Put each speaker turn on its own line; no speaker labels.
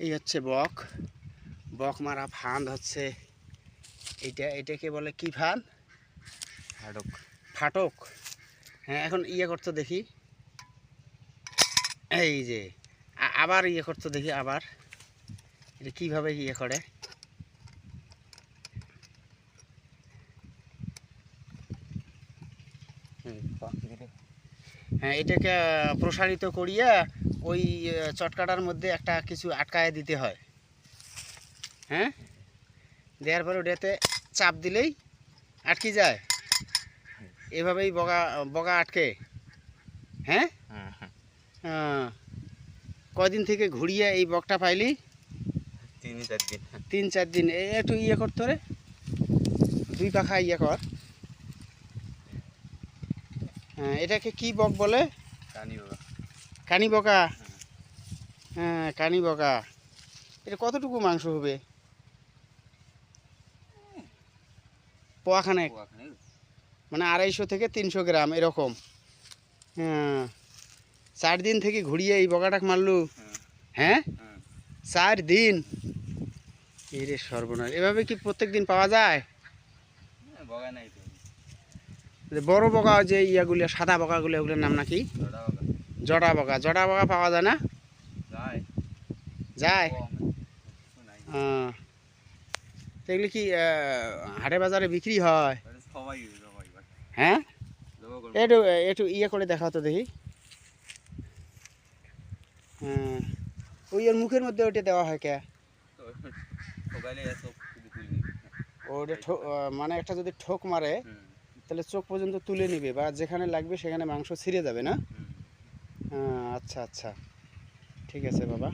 এই হচ্ছে বক। বক মারা ফাঁদ হচ্ছে। এটা এটাকে বলে কি ফাঁদ
ফাটক।
ফাটক। হ্যাঁ এখন ইয়ে করতো দেখি। এই যে আবার ইয়ে করতো দেখি আবার। এটা কীভাবে ইয়ে করে? হ্যাঁ এটাকে প্রসারিত করিয়া ওই চটকাটার মধ্যে একটা কিছু আটকায় দিতে হয়। হ্যাঁ? দেওয়ার পরে ওটাতে চাপ দিলেই আটকে যায়। এভাবেই বগা বগা আটকে। হ্যাঁ? আহ, কয়দিন থেকে ঘুরিয়ে এই বকটা পাইলি?
তিন চার দিন।
তিন চার দিন। একটু ইয়ে করতো রে দুই পাখা ইয়ে কর। হ্যাঁ এটাকে কি বক বলে?
বাবা
কানি বকা? হ্যাঁ কানি বকা। এটা কতটুকু মাংস হবে? পোয়াখানে মানে আড়াইশো থেকে তিনশো গ্রাম এরকম। হ্যাঁ। চার দিন থেকে ঘুরিয়ে এই বকাটাক মারলু। হ্যাঁ? চার দিন? এরে সর্বনাশ। এভাবে কি প্রত্যেক দিন পাওয়া যায়? বড় বকা যে ইয়াগুলো সাদা বকাগুলো ওগুলোর নাম নাকি? জটা বকা জটা বকা পাওয়া যায় না?
যায়।
তো এগুলো কি হাটে বাজারে বিক্রি হয়? হ্যাঁ একটু একটু ইয়ে করে দেখাও তো দেখি। হ্যাঁ। ওই ওর মুখের মধ্যে ওইটা দেওয়া হয় কে? ওটা মানে একটা যদি ঠোক মারে তাহলে চোখ পর্যন্ত তুলে নিবে বা যেখানে লাগবে সেখানে মাংস ছিঁড়ে যাবে না? আচ্ছা আচ্ছা। ঠিক আছে বাবা।